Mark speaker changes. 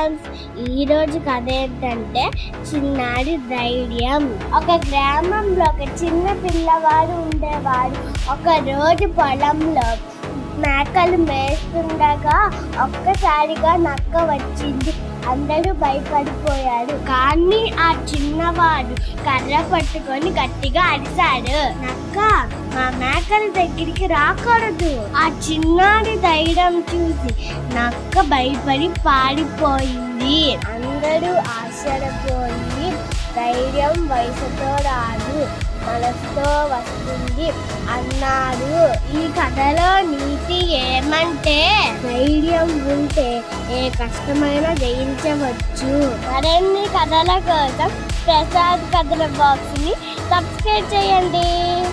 Speaker 1: ఈ రోజు కథ ఏంటంటే చిన్నాడి ధైర్యం. ఒక గ్రామంలో ఒక చిన్న పిల్లవాడు ఉండేవాడు. ఒక రోజు పొలంలో మేకలు మేస్తుండగా ఒక్కసారిగా నక్క వచ్చింది. అందరూ భయపడిపోయారు. కానీ ఆ చిన్నవాడు కర్ర పట్టుకొని గట్టిగా అరిశాడు నక్క మేకల దగ్గరికి రాకూడదు. ఆ చిన్నాడి ధైర్యం చూసి నక్క భయపడి పాడిపోయింది అందరూ ఆశ్చర్యపోయి ధైర్యం వయసుతో రాదు మనసుతో వస్తుంది అన్నారు. ఈ కథలో నీతి ఏమంటే ధైర్యం ఉంటే ఏ కష్టమైనా జయించవచ్చు. మరిన్ని కథల కోసం ప్రసాద్ కథల బాక్స్ని సబ్స్క్రైబ్ చేయండి.